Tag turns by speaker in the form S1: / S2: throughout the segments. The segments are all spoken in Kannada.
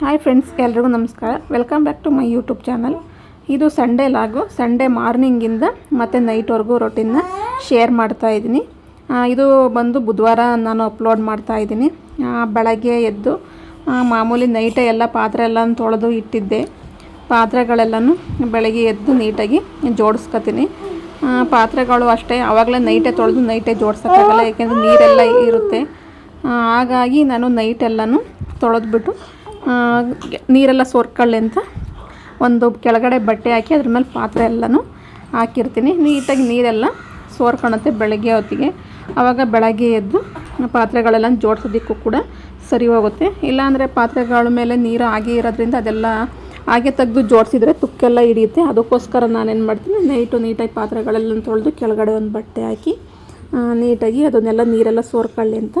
S1: ಹಾಯ್ ಫ್ರೆಂಡ್ಸ್ ಎಲ್ರಿಗೂ ನಮಸ್ಕಾರ. Welcome back to my YouTube channel ಇದು ಸಂಡೇ ಲಾಗು ಸಂಡೇ ಮಾರ್ನಿಂಗಿಂದ ಮತ್ತು ನೈಟ್ವರೆಗೂ ರೊಟೀನ್ನ ಶೇರ್ ಮಾಡ್ತಾ ಇದ್ದೀನಿ. ಇದು ಬಂದು ಬುಧವಾರ ನಾನು ಅಪ್ಲೋಡ್ ಮಾಡ್ತಾ ಇದ್ದೀನಿ. ಬೆಳಗ್ಗೆ ಎದ್ದು ಮಾಮೂಲಿ ನೈಟೇ ಎಲ್ಲ ಪಾತ್ರೆ ಎಲ್ಲ ತೊಳೆದು ಇಟ್ಟಿದ್ದೆ. ಪಾತ್ರೆಗಳೆಲ್ಲನೂ ಬೆಳಗ್ಗೆ ಎದ್ದು ನೀಟಾಗಿ ಜೋಡಿಸ್ಕೊತೀನಿ. ಪಾತ್ರೆಗಳು ಅಷ್ಟೇ ಆವಾಗಲೇ ನೈಟೇ ತೊಳೆದು ನೈಟೇ ಜೋಡ್ಸೋಕ್ಕಾಗಲ್ಲ, ಯಾಕೆಂದರೆ ನೀರೆಲ್ಲ ಇರುತ್ತೆ. ಹಾಗಾಗಿ ನಾನು ನೈಟೆಲ್ಲನೂ ತೊಳೆದ್ಬಿಟ್ಟು ನೀರೆಲ್ಲ ಸೋರ್ಕೊಳ್ಳಿ ಅಂತ ಒಂದು ಕೆಳಗಡೆ ಬಟ್ಟೆ ಹಾಕಿ ಅದ್ರ ಮೇಲೆ ಪಾತ್ರೆ ಎಲ್ಲನೂ ಹಾಕಿರ್ತೀನಿ. ನೀಟಾಗಿ ನೀರೆಲ್ಲ ಸೋರ್ಕೊಳುತ್ತೆ ಬೆಳಗ್ಗೆ ಹೊತ್ತಿಗೆ. ಆವಾಗ ಬೆಳಗ್ಗೆ ಎದ್ದು ಪಾತ್ರೆಗಳೆಲ್ಲ ಜೋಡಿಸೋದಕ್ಕೂ ಕೂಡ ಸರಿ ಹೋಗುತ್ತೆ. ಇಲ್ಲಾಂದರೆ ಪಾತ್ರೆಗಳ ಮೇಲೆ ನೀರು ಹಾಗೆ ಇರೋದ್ರಿಂದ ಅದೆಲ್ಲ ಹಾಗೆ ತೆಗೆದು ಜೋಡಿಸಿದ್ರೆ ತುಕ್ಕೆಲ್ಲ ಹಿಡಿಯುತ್ತೆ. ಅದಕ್ಕೋಸ್ಕರ ನಾನೇನು ಮಾಡ್ತೀನಿ, ನೈಟು ನೀಟಾಗಿ ಪಾತ್ರೆಗಳೆಲ್ಲ ತೊಳೆದು ಕೆಳಗಡೆ ಒಂದು ಬಟ್ಟೆ ಹಾಕಿ ನೀಟಾಗಿ ಅದನ್ನೆಲ್ಲ ನೀರೆಲ್ಲ ಸೋರ್ಕೊಳ್ಳಿ ಅಂತ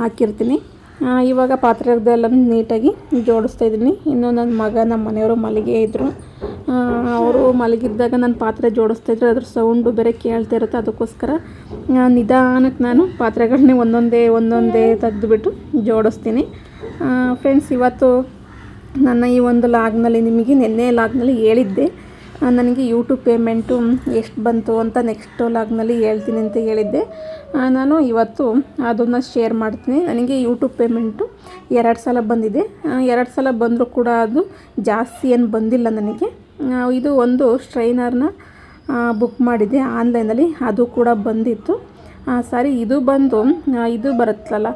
S1: ಹಾಕಿರ್ತೀನಿ. ಇವಾಗ ಪಾತ್ರೆಗಳೆಲ್ಲ ನೀಟಾಗಿ ಜೋಡಿಸ್ತಾ ಇದ್ದೀನಿ. ಇನ್ನು ನನ್ನ ಮಗ ನಮ್ಮ ಮನೆಯವರು ಮಲಗೇ ಇದ್ದರು ಅವರು ಮಲಗಿದ್ದಾಗ ನಾನು ಪಾತ್ರೆ ಜೋಡಿಸ್ತಾ ಇದ್ದರು ಅದ್ರ ಸೌಂಡು ಬೇರೆ ಕೇಳ್ತಾ ಇರುತ್ತೆ. ಅದಕ್ಕೋಸ್ಕರ ನಿಧಾನಕ್ಕೆ ನಾನು ಪಾತ್ರೆಗಳನ್ನೇ ಒಂದೊಂದೇ ಒಂದೊಂದೇ ತೆಗೆದುಬಿಟ್ಟು ಜೋಡಿಸ್ತೀನಿ. ಫ್ರೆಂಡ್ಸ್ ಇವತ್ತು ನನ್ನ ಈ ಒಂದು ಲಾಗ್ನಲ್ಲಿ ನಿಮಗೆ ನಿನ್ನೆ ಲಾಗ್ನಲ್ಲಿ ಹೇಳಿದ್ದೆ. ನನಗೆ ಯೂಟ್ಯೂಬ್ ಪೇಮೆಂಟು ಎಷ್ಟು ಬಂತು ಅಂತ ನೆಕ್ಸ್ಟ್ ಲಾಗ್ನಲ್ಲಿ ಹೇಳ್ತೀನಿ ಅಂತ ಹೇಳಿದ್ದೆ. ನಾನು ಇವತ್ತು ಅದನ್ನು ಶೇರ್ ಮಾಡ್ತೀನಿ. ನನಗೆ ಯೂಟ್ಯೂಬ್ ಪೇಮೆಂಟು ಎರಡು ಸಲ ಬಂದಿದೆ. ಎರಡು ಸಲ ಬಂದರೂ ಕೂಡ ಅದು ಜಾಸ್ತಿ ಏನು ಬಂದಿಲ್ಲ ನನಗೆ. ಇದು ಒಂದು ಸ್ಟ್ರೈನರ್ನ ಬುಕ್ ಮಾಡಿದ್ದೆ ಆನ್ಲೈನಲ್ಲಿ ಅದು ಕೂಡ ಬಂದಿತ್ತು. ಸಾರಿ, ಇದು ಬಂದು ಇದು ಬರುತ್ತಲ್ಲ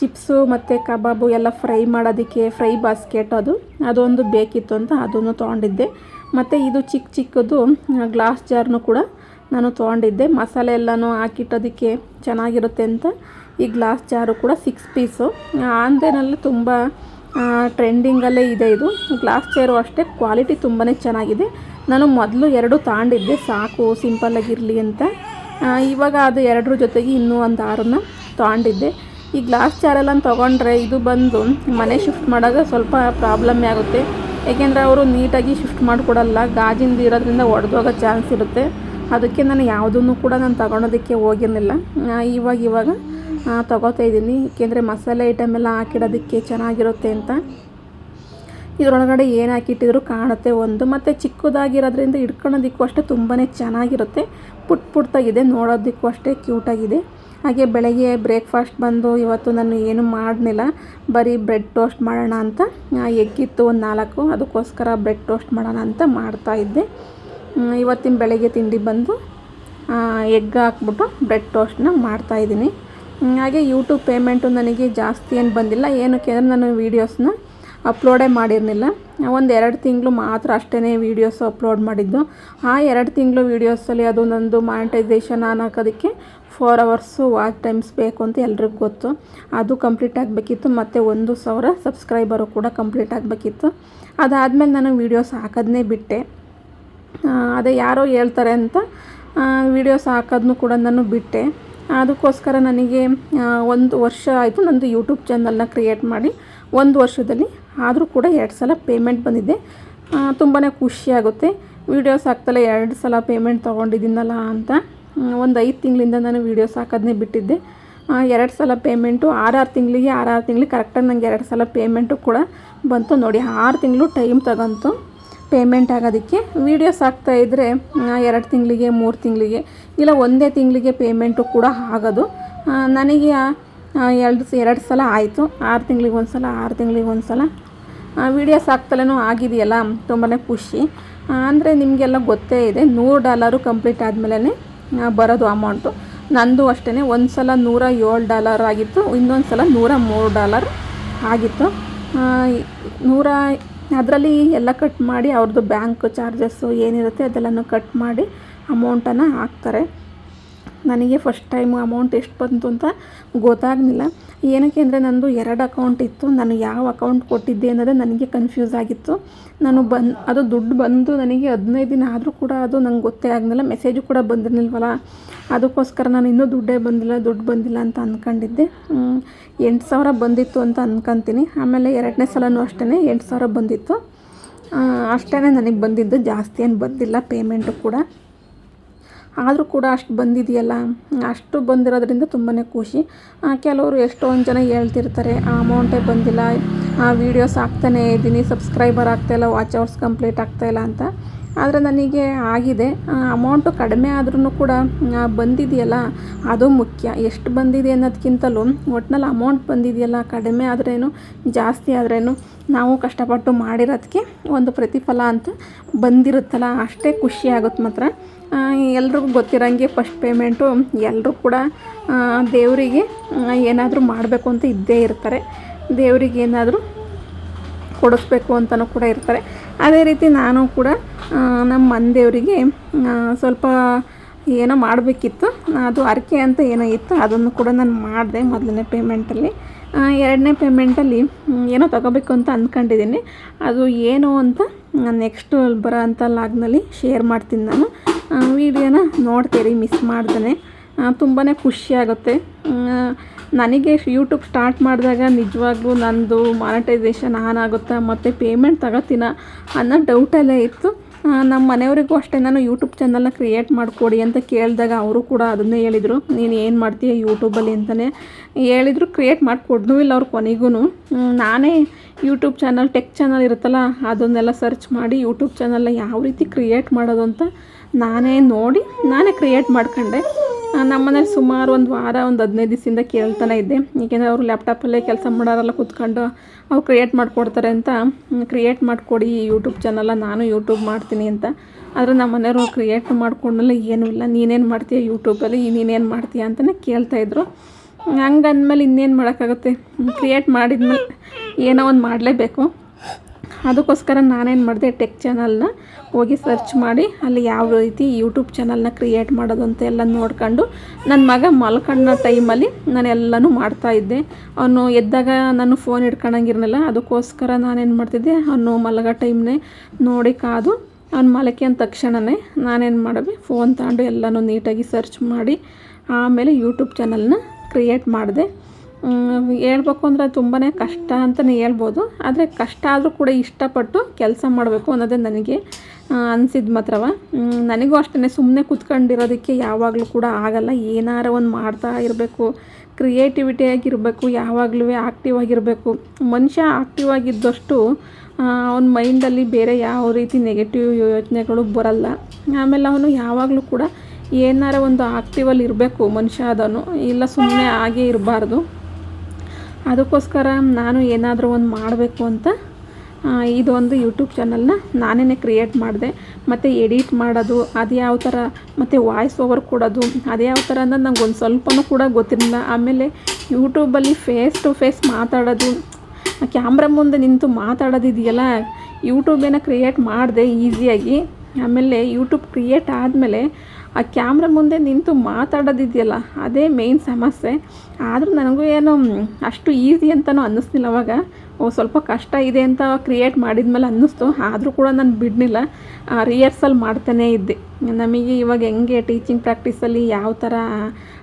S1: ಚಿಪ್ಸು ಮತ್ತು ಕಬಾಬು ಎಲ್ಲ ಫ್ರೈ ಮಾಡೋದಕ್ಕೆ ಫ್ರೈ ಬಾಸ್ಕೆಟ್ ಅದು, ಅದೊಂದು ಬೇಕಿತ್ತು ಅಂತ ಅದನ್ನು ತೊಗೊಂಡಿದ್ದೆ. ಮತ್ತು ಇದು ಚಿಕ್ಕ ಚಿಕ್ಕದು ಗ್ಲಾಸ್ ಜಾರ್ನು ಕೂಡ ನಾನು ತೊಗೊಂಡಿದ್ದೆ. ಮಸಾಲೆ ಎಲ್ಲನೂ ಹಾಕಿಟ್ಟೋದಕ್ಕೆ ಚೆನ್ನಾಗಿರುತ್ತೆ ಅಂತ ಈ ಗ್ಲಾಸ್ ಜಾರು ಕೂಡ ಸಿಕ್ಸ್ ಪೀಸು ಆನ್ಲೈನಲ್ಲಿ ತುಂಬ ಟ್ರೆಂಡಿಂಗಲ್ಲೇ ಇದೆ ಇದು. ಗ್ಲಾಸ್ ಚೇರು ಅಷ್ಟೇ ಕ್ವಾಲಿಟಿ ತುಂಬಾ ಚೆನ್ನಾಗಿದೆ. ನಾನು ಮೊದಲು ಎರಡು ತಗೊಂಡಿದ್ದೆ, ಸಾಕು ಸಿಂಪಲ್ಲಾಗಿರಲಿ ಅಂತ. ಇವಾಗ ಅದು ಎರಡರ ಜೊತೆಗೆ ಇನ್ನೂ ಒಂದು ಆರನ್ನ ತೊಗೊಂಡಿದ್ದೆ. ಈ ಗ್ಲಾಸ್ ಚಾರೆಲ್ಲ ತೊಗೊಂಡ್ರೆ ಇದು ಬಂದು ಮನೆ ಶಿಫ್ಟ್ ಮಾಡೋದು ಸ್ವಲ್ಪ ಪ್ರಾಬ್ಲಮ್ಮೇ ಆಗುತ್ತೆ. ಏಕೆಂದರೆ ಅವರು ನೀಟಾಗಿ ಶಿಫ್ಟ್ ಮಾಡಿಕೊಡಲ್ಲ, ಗಾಜಿಂದ ಇರೋದ್ರಿಂದ ಒಡೆದೋಗೋ ಚಾನ್ಸ್ ಇರುತ್ತೆ. ಅದಕ್ಕೆ ನಾನು ಯಾವುದನ್ನು ಕೂಡ ನಾನು ತಗೊಳೋದಕ್ಕೆ ಹೋಗಿರಲಿಲ್ಲ. ಇವಾಗ ಇವಾಗ ತಗೋತಾ ಇದ್ದೀನಿ. ಏಕೆಂದರೆ ಮಸಾಲೆ ಐಟಮ್ ಎಲ್ಲ ಹಾಕಿಡೋದಕ್ಕೆ ಚೆನ್ನಾಗಿರುತ್ತೆ ಅಂತ. ಇದರೊಳಗಡೆ ಏನು ಹಾಕಿಟ್ಟಿದ್ರು ಕಾಣುತ್ತೆ ಒಂದು. ಮತ್ತು ಚಿಕ್ಕದಾಗಿರೋದ್ರಿಂದ ಹಿಡ್ಕೊಳೋದಕ್ಕೂ ಅಷ್ಟೇ ತುಂಬಾ ಚೆನ್ನಾಗಿರುತ್ತೆ. ಪುಟ್ ಪುಟ್ಟಾಗಿದೆ, ನೋಡೋದಕ್ಕೂ ಅಷ್ಟೇ ಕ್ಯೂಟಾಗಿದೆ ಹಾಗೆ ಬೆಳಗ್ಗೆ ಬ್ರೇಕ್ಫಾಸ್ಟ್ ಬಂದು ಇವತ್ತು ನಾನು ಏನು ಮಾಡಲಿಲ್ಲ ಬರೀ ಬ್ರೆಡ್ ಟೋಸ್ಟ್ ಮಾಡೋಣ ಅಂತ ಎಗ್ಗಿತ್ತು ಒಂದು ನಾಲ್ಕು, ಅದಕ್ಕೋಸ್ಕರ ಬ್ರೆಡ್ ಟೋಸ್ಟ್ ಮಾಡೋಣ ಅಂತ ಮಾಡ್ತಾಯಿದ್ದೆ ಇವತ್ತಿನ ಬೆಳಗ್ಗೆ ತಿಂಡಿ ಬಂದು ಎಗ್ ಹಾಕ್ಬಿಟ್ಟು ಬ್ರೆಡ್ ಟೋಸ್ಟ್ನ ಮಾಡ್ತಾಯಿದ್ದೀನಿ ಹಾಗೆ ಯೂಟ್ಯೂಬ್ ಪೇಮೆಂಟು ನನಗೆ ಜಾಸ್ತಿ ಏನು ಬಂದಿಲ್ಲ. ಏನಕ್ಕೆ ಅಂದರೆ ನಾನು ವೀಡಿಯೋಸ್ನ ಅಪ್ಲೋಡೇ ಮಾಡಿರಲಿಲ್ಲ. ಒಂದು ಎರಡು ತಿಂಗಳು ಮಾತ್ರ ಅಷ್ಟೇ ವೀಡಿಯೋಸ್ ಅಪ್ಲೋಡ್ ಮಾಡಿದ್ದು. ಆ ಎರಡು ತಿಂಗಳು ವೀಡಿಯೋಸಲ್ಲಿ ಅದು ನಂದು ಮಾನಿಟೈಸೇಷನ್ ಆನ್ ಹಾಕೋದಕ್ಕೆ ಫೋರ್ ಅವರ್ಸು ವಾಚ್ ಟೈಮ್ಸ್ ಬೇಕು ಅಂತ ಎಲ್ರಿಗೂ ಗೊತ್ತು. ಅದು ಕಂಪ್ಲೀಟ್ ಆಗಬೇಕಿತ್ತು. ಮತ್ತು ಒಂದು ಸಾವಿರ ಸಬ್ಸ್ಕ್ರೈಬರು ಕೂಡ ಕಂಪ್ಲೀಟ್ ಆಗಬೇಕಿತ್ತು. ಅದಾದಮೇಲೆ ನಾನು ವೀಡಿಯೋಸ್ ಹಾಕೋದನ್ನೇ ಬಿಟ್ಟೆ. ಅದೇ ಯಾರೋ ಹೇಳ್ತಾರೆ ಅಂತ ವೀಡಿಯೋಸ್ ಹಾಕೋದನ್ನು ಕೂಡ ನಾನು ಬಿಟ್ಟೆ. ಅದಕ್ಕೋಸ್ಕರ ನನಗೆ ಒಂದು ವರ್ಷ ಆಯಿತು ನಂದು ಯೂಟ್ಯೂಬ್ ಚಾನಲ್ನ ಕ್ರಿಯೇಟ್ ಮಾಡಿ. ಒಂದು ವರ್ಷದಲ್ಲಿ ಆದರೂ ಕೂಡ ಎರಡು ಸಲ ಪೇಮೆಂಟ್ ಬಂದಿದೆ. ತುಂಬಾ ಖುಷಿಯಾಗುತ್ತೆ ವೀಡಿಯೋಸ್ ಹಾಕ್ತಲ್ಲ ಎರಡು ಸಲ ಪೇಮೆಂಟ್ ತೊಗೊಂಡಿದ್ದೀನಲ್ಲ ಅಂತ. ಒಂದು ಐದು ತಿಂಗಳಿಂದ ನಾನು ವೀಡಿಯೋಸ್ ಹಾಕೋದನ್ನೇ ಬಿಟ್ಟಿದ್ದೆ. ಎರಡು ಸಲ ಪೇಮೆಂಟು ಆರಾರು ತಿಂಗಳಿಗೆ ಆರಾರು ತಿಂಗಳಿಗೆ ಕರೆಕ್ಟಾಗಿ ನನಗೆ ಎರಡು ಸಲ ಪೇಮೆಂಟು ಕೂಡ ಬಂತು. ನೋಡಿ, ಆರು ತಿಂಗಳು ಟೈಮ್ ತಗೊಂತು ಪೇಮೆಂಟ್ ಆಗೋದಕ್ಕೆ. ವೀಡಿಯೋಸ್ ಇದ್ದರೆ ಎರಡು ತಿಂಗಳಿಗೆ, ಮೂರು ತಿಂಗಳಿಗೆ, ಇಲ್ಲ ಒಂದೇ ತಿಂಗಳಿಗೆ ಪೇಮೆಂಟು ಕೂಡ ಆಗೋದು. ನನಗೆ ಎರಡು ಎರಡು ಸಲ ಆಯಿತು. ಆರು ತಿಂಗಳಿಗೆ ಒಂದು ಸಲ ಆರು ತಿಂಗಳಿಗೆ ಒಂದು ಸಲ ವೀಡಿಯೋಸ್ ಹಾಕ್ತಲೇ ಆಗಿದೆಯಲ್ಲ ತುಂಬಾ ಖುಷಿ. ಅಂದರೆ ನಿಮಗೆಲ್ಲ ಗೊತ್ತೇ ಇದೆ, ನೂರು ಡಾಲರು ಕಂಪ್ಲೀಟ್ ಆದಮೇಲೆ ಬರೋದು ಅಮೌಂಟು ನಂದು ಅಷ್ಟೇ ಒಂದು ಸಲ ನೂರ ಏಳು ಡಾಲರ್ ಆಗಿತ್ತು ಇನ್ನೊಂದು ಸಲ ನೂರ ಮೂರು ಡಾಲರ್ ಆಗಿತ್ತು. ನೂರ, ಅದರಲ್ಲಿ ಎಲ್ಲ ಕಟ್ ಮಾಡಿ ಅವ್ರದ್ದು ಬ್ಯಾಂಕ್ ಚಾರ್ಜಸ್ಸು ಏನಿರುತ್ತೆ ಅದೆಲ್ಲನೂ ಕಟ್ ಮಾಡಿ ಅಮೌಂಟನ್ನು ಹಾಕ್ತಾರೆ. ನನಗೆ ಫಸ್ಟ್ ಟೈಮು ಅಮೌಂಟ್ ಎಷ್ಟು ಬಂತು ಅಂತ ಗೊತ್ತಾಗಲಿಲ್ಲ. ಏನಕ್ಕೆ ಅಂದರೆ ನನ್ನದು ಎರಡು ಅಕೌಂಟ್ ಇತ್ತು. ನಾನು ಯಾವ ಅಕೌಂಟ್ ಕೊಟ್ಟಿದ್ದೆ ಅನ್ನೋದು ನನಗೆ ಕನ್ಫ್ಯೂಸ್ ಆಗಿತ್ತು. ನಾನು ಬಂದು, ಅದು ದುಡ್ಡು ಬಂದು ನನಗೆ ಹದಿನೈದು ದಿನ ಆದರೂ ಕೂಡ ಅದು ನಂಗೆ ಗೊತ್ತೇ ಆಗಲಿಲ್ಲ. ಮೆಸೇಜು ಕೂಡ ಬಂದಿರಲಿಲ್ವಲ್ಲ. ಅದಕ್ಕೋಸ್ಕರ ನಾನು ಇನ್ನೂ ದುಡ್ಡೇ ಬಂದಿಲ್ಲ, ದುಡ್ಡು ಬಂದಿಲ್ಲ ಅಂತ ಅಂದ್ಕೊಂಡಿದ್ದೆ ಎಂಟು ಸಾವಿರ ಬಂದಿತ್ತು ಅಂತ ಅಂದ್ಕೊಂತೀನಿ ಆಮೇಲೆ ಎರಡನೇ ಸಲವೂ ಅಷ್ಟೇ ಎಂಟು ಸಾವಿರ ಬಂದಿತ್ತು. ಅಷ್ಟೇ ನನಗೆ ಬಂದಿದ್ದು. ಜಾಸ್ತಿ ಏನು ಬಂದಿಲ್ಲ ಪೇಮೆಂಟು ಕೂಡ. ಆದರೂ ಕೂಡ ಅಷ್ಟು ಬಂದಿದೆಯಲ್ಲ? ಅಷ್ಟು ಬಂದಿರೋದ್ರಿಂದ ತುಂಬಾ ಖುಷಿ. ಕೆಲವರು ಎಷ್ಟೊಂದು ಜನ ಹೇಳ್ತಿರ್ತಾರೆ, ಆ ಅಮೌಂಟೇ ಬಂದಿಲ್ಲ, ಆ ವೀಡಿಯೋಸ್ ಹಾಕ್ತಾನೇ ಇದ್ದೀನಿ ಸಬ್ಸ್ಕ್ರೈಬರ್ ಆಗ್ತಾಯಿಲ್ಲ ವಾಚ್ ಅವರ್ಸ್ ಕಂಪ್ಲೀಟ್ ಆಗ್ತಾಯಿಲ್ಲ ಅಂತ. ಆದರೆ ನನಗೆ ಆಗಿದೆ. ಅಮೌಂಟು ಕಡಿಮೆ ಆದ್ರೂ ಕೂಡ ಬಂದಿದೆಯಲ್ಲ? ಅದು ಮುಖ್ಯ. ಎಷ್ಟು ಬಂದಿದೆ ಅನ್ನೋದಕ್ಕಿಂತಲೂ ಒಟ್ನಲ್ಲಿ ಅಮೌಂಟ್ ಬಂದಿದೆಯಲ್ಲ, ಕಡಿಮೆ ಆದ್ರೇನು, ಜಾಸ್ತಿ ಆದ್ರೇನು, ನಾವು ಕಷ್ಟಪಟ್ಟು ಮಾಡಿರೋದಕ್ಕೆ ಒಂದು ಪ್ರತಿಫಲ ಅಂತ ಬಂದಿರುತ್ತಲ್ಲ. ಅಷ್ಟೇ ಖುಷಿ ಆಗುತ್ತೆ ಮಾತ್ರ. ಎಲ್ರಿಗೂ ಗೊತ್ತಿರೋಂಗೆ ಫಸ್ಟ್ ಪೇಮೆಂಟು ಎಲ್ಲರೂ ಕೂಡ ದೇವರಿಗೆ ಏನಾದರೂ ಮಾಡಬೇಕು ಅಂತ ಇದ್ದೇ ಇರ್ತಾರೆ. ದೇವರಿಗೆ ಏನಾದರೂ ಕೊಡಿಸ್ಬೇಕು ಅಂತಲೂ ಕೂಡ ಇರ್ತಾರೆ. ಅದೇ ರೀತಿ ನಾನು ಕೂಡ ನಮ್ಮ ಮನೆದೇವರಿಗೆ ಸ್ವಲ್ಪ ಏನೋ ಮಾಡಬೇಕಿತ್ತು. ಅದು ಅರಕೆ ಅಂತ ಏನೋ ಇತ್ತು. ಅದನ್ನು ಕೂಡ ನಾನು ಮಾಡಿದೆ ಮೊದಲನೇ ಪೇಮೆಂಟಲ್ಲಿ ಎರಡನೇ ಪೇಮೆಂಟಲ್ಲಿ ಏನೋ ತಗೋಬೇಕು ಅಂತ ಅಂದ್ಕೊಂಡಿದ್ದೀನಿ ಅದು ಏನು ಅಂತ ನೆಕ್ಸ್ಟ್ ಬರೋ ಅಂಥ ಲಾಗ್ನಲ್ಲಿ ಶೇರ್ ಮಾಡ್ತೀನಿ ನಾನು. ವೀಡಿಯೋನ ನೋಡ್ತೀರಿ ಮಿಸ್ ಮಾಡ್ತಾನೆ. ತುಂಬಾ ಖುಷಿಯಾಗುತ್ತೆ ನನಗೆ ಯೂಟ್ಯೂಬ್ ಸ್ಟಾರ್ಟ್ ಮಾಡಿದಾಗ ನಿಜವಾಗ್ಲೂ ನಂದು ಮಾನಿಟೈಸೇಷನ್ ಆನ್ ಆಗುತ್ತಾ, ಮತ್ತು ಪೇಮೆಂಟ್ ತಗೋತೀನ ಅನ್ನೋ ಡೌಟಲ್ಲೇ ಇತ್ತು. ನಮ್ಮ ಮನೆಯವರಿಗೂ ಅಷ್ಟೇ, ನಾನು ಯೂಟ್ಯೂಬ್ ಚಾನಲ್ನ ಕ್ರಿಯೇಟ್ ಮಾಡಿಕೊಡಿ ಅಂತ ಕೇಳಿದಾಗ ಅವರು ಕೂಡ ಅದನ್ನೇ ಹೇಳಿದರು. ನೀನು ಏನು ಮಾಡ್ತೀಯ ಯೂಟ್ಯೂಬಲ್ಲಿ ಅಂತಲೇ ಹೇಳಿದರು ಕ್ರಿಯೇಟ್ ಮಾಡಿಕೊಡ್ನೂ ಇಲ್ಲ ಅವ್ರ ಕೊನೆಗೂ ನಾನೇ ಯೂಟ್ಯೂಬ್ ಚಾನಲ್ ಟೆಕ್ ಚಾನಲ್ ಇರುತ್ತಲ್ಲ, ಅದನ್ನೆಲ್ಲ ಸರ್ಚ್ ಮಾಡಿ ಯೂಟ್ಯೂಬ್ ಚಾನಲ್ನ ಯಾವ ರೀತಿ ಕ್ರಿಯೇಟ್ ಮಾಡೋದು ಅಂತ ನಾನೇ ನೋಡಿ ನಾನೇ ಕ್ರಿಯೇಟ್ ಮಾಡ್ಕೊಂಡೆ. ನಮ್ಮ ಮನೇಲಿ ಸುಮಾರು ಒಂದು ವಾರ, ಒಂದು ಹದಿನೈದು ದಿವಸದಿಂದ ಕೇಳ್ತಾನೆ ಇದ್ದೆ. ಏಕೆಂದರೆ ಅವರು ಲ್ಯಾಪ್ಟಾಪಲ್ಲೇ ಕೆಲಸ ಮಾಡೋರೆಲ್ಲ ಕೂತ್ಕೊಂಡು ಅವ್ರು ಕ್ರಿಯೇಟ್ ಮಾಡಿಕೊಡ್ತಾರೆ ಅಂತ. ಕ್ರಿಯೇಟ್ ಮಾಡಿಕೊಡಿ ಯೂಟ್ಯೂಬ್ ಚಾನಲ್ಲ ನಾನು ಯೂಟ್ಯೂಬ್ ಮಾಡ್ತೀನಿ ಅಂತ. ಆದರೆ ನಮ್ಮ ಮನೆಯವರು ಕ್ರಿಯೇಟ್ ಮಾಡ್ಕೊಂಡಲ್ಲ ಏನೂ ಇಲ್ಲ. ನೀನೇನು ಮಾಡ್ತೀಯ ಯೂಟ್ಯೂಬಲ್ಲಿ ನೀನೇನು ಮಾಡ್ತೀಯ ಅಂತಲೇ ಕೇಳ್ತಾಯಿದ್ರು ಹಂಗಂದ್ಮೇಲೆ ಇನ್ನೇನು ಮಾಡೋಕ್ಕಾಗುತ್ತೆ? ಕ್ರಿಯೇಟ್ ಮಾಡಿದ್ಮೇಲೆ ಏನೋ ಒಂದು ಮಾಡಲೇಬೇಕು. ಅದಕ್ಕೋಸ್ಕರ ನಾನೇನು ಮಾಡಿದೆ ಟೆಕ್ ಚಾನಲ್ನ ಹೋಗಿ ಸರ್ಚ್ ಮಾಡಿ, ಅಲ್ಲಿ ಯಾವ ರೀತಿ ಯೂಟ್ಯೂಬ್ ಚಾನಲ್ನ ಕ್ರಿಯೇಟ್ ಮಾಡೋದು ಅಂತ ಎಲ್ಲ ನೋಡ್ಕೊಂಡು ನನ್ನ ಮಗ ಮಲ್ಕೊಂಡ ಟೈಮಲ್ಲಿ ನಾನು ಎಲ್ಲನೂ ಮಾಡ್ತಾಯಿದ್ದೆ ಅವನು ಎದ್ದಾಗ ನಾನು ಫೋನ್ ಹಿಡ್ಕೊಳಂಗಿರಲಿಲ್ಲ ಅದಕ್ಕೋಸ್ಕರ ನಾನೇನು ಮಾಡ್ತಿದ್ದೆ, ಅವನು ಮಲಗೋ ಟೈಮ್ನೇ ನೋಡಿ ಕಾದು, ಅವ್ನು ಮಲಕೆ ಅಂದ ತಕ್ಷಣವೇ ನಾನೇನು ಮಾಡಿದೆ ಫೋನ್ ತಗೊಂಡು ಎಲ್ಲನೂ ನೀಟಾಗಿ ಸರ್ಚ್ ಮಾಡಿ, ಆಮೇಲೆ ಯೂಟ್ಯೂಬ್ ಚಾನಲ್ನ ಕ್ರಿಯೇಟ್ ಮಾಡಿದೆ. ಹೇಳ್ಬೇಕು ಅಂದರೆ ತುಂಬಾ ಕಷ್ಟ ಅಂತಲೇ ಹೇಳ್ಬೋದು. ಆದರೆ ಕಷ್ಟ ಆದರೂ ಕೂಡ ಇಷ್ಟಪಟ್ಟು ಕೆಲಸ ಮಾಡಬೇಕು ಅನ್ನೋದೇ ನನಗೆ ಅನಿಸಿದ ಮಾತ್ರವ. ನನಗೂ ಅಷ್ಟೇ ಸುಮ್ಮನೆ ಕುತ್ಕೊಂಡಿರೋದಕ್ಕೆ ಯಾವಾಗಲೂ ಕೂಡ ಆಗಲ್ಲ. ಏನಾರ ಒಂದು ಮಾಡ್ತಾ ಇರಬೇಕು ಕ್ರಿಯೇಟಿವಿಟಿಯಾಗಿರಬೇಕು ಯಾವಾಗಲೂ ಆ್ಯಕ್ಟಿವ್ ಆಗಿರಬೇಕು. ಮನುಷ್ಯ ಆ್ಯಕ್ಟಿವ್ ಆಗಿದ್ದಷ್ಟು ಅವನ ಮೈಂಡಲ್ಲಿ ಬೇರೆ ಯಾವ ರೀತಿ ನೆಗೆಟಿವ್ ಯೋಚನೆಗಳು ಬರಲ್ಲ. ಆಮೇಲೆ ಅವನು ಯಾವಾಗಲೂ ಕೂಡ ಏನಾರ ಒಂದು ಆ್ಯಕ್ಟಿವಲ್ಲಿ ಇರಬೇಕು ಮನುಷ್ಯ ಅದನ್ನು ಇಲ್ಲ ಸುಮ್ಮನೆ ಹಾಗೆ ಇರಬಾರ್ದು. ಅದಕ್ಕೋಸ್ಕರ ನಾನು ಏನಾದರೂ ಒಂದು ಮಾಡಬೇಕು ಅಂತ ಇದೊಂದು ಯೂಟ್ಯೂಬ್ ಚಾನಲ್ನ ನಾನೇ ಕ್ರಿಯೇಟ್ ಮಾಡಿದೆ. ಮತ್ತು ಎಡಿಟ್ ಮಾಡೋದು, ಅದು ಯಾವ ಥರ ಮತ್ತು ವಾಯ್ಸ್ ಓವರ್ ಕೊಡೋದು, ಅದು ಯಾವ ಥರ ಅನ್ನೋದು ನಂಗೆ ಒಂದು ಸ್ವಲ್ಪನೂ ಕೂಡ ಗೊತ್ತಿರಲಿಲ್ಲ. ಆಮೇಲೆ ಯೂಟ್ಯೂಬಲ್ಲಿ ಫೇಸ್ ಟು ಫೇಸ್ ಮಾತಾಡೋದು ಕ್ಯಾಮ್ರಾ ಮುಂದೆ ನಿಂತು ಮಾತಾಡೋದಿದೆಯಲ್ಲ ಯೂಟ್ಯೂಬೇನ ಕ್ರಿಯೇಟ್ ಮಾಡಿದೆ ಈಸಿಯಾಗಿ ಆಮೇಲೆ ಯೂಟ್ಯೂಬ್ ಕ್ರಿಯೇಟ್ ಆದಮೇಲೆ ಆ ಕ್ಯಾಮ್ರಾ ಮುಂದೆ ನಿಂತು ಮಾತಾಡೋದಿದೆಯಲ್ಲ, ಅದೇ ಮೇಯ್ನ್ ಸಮಸ್ಯೆ. ಆದರೂ ನನಗೂ ಏನು ಅಷ್ಟು ಈಸಿ ಅಂತಲೂ ಅನ್ನಿಸ್ಲಿಲ್ಲ ಅವಾಗ. ಓ, ಸ್ವಲ್ಪ ಕಷ್ಟ ಇದೆ ಅಂತ ಕ್ರಿಯೇಟ್ ಮಾಡಿದ್ಮೇಲೆ ಅನ್ನಿಸ್ತು. ಆದರೂ ಕೂಡ ನಾನು ಬಿಡಲಿಲ್ಲ. ರಿಹರ್ಸಲ್ ಮಾಡ್ತಾನೇ ಇದ್ದೆ. ನಮಗೆ ಇವಾಗ ಹೆಂಗೆ ಟೀಚಿಂಗ್ ಪ್ರಾಕ್ಟೀಸಲ್ಲಿ ಯಾವ ಥರ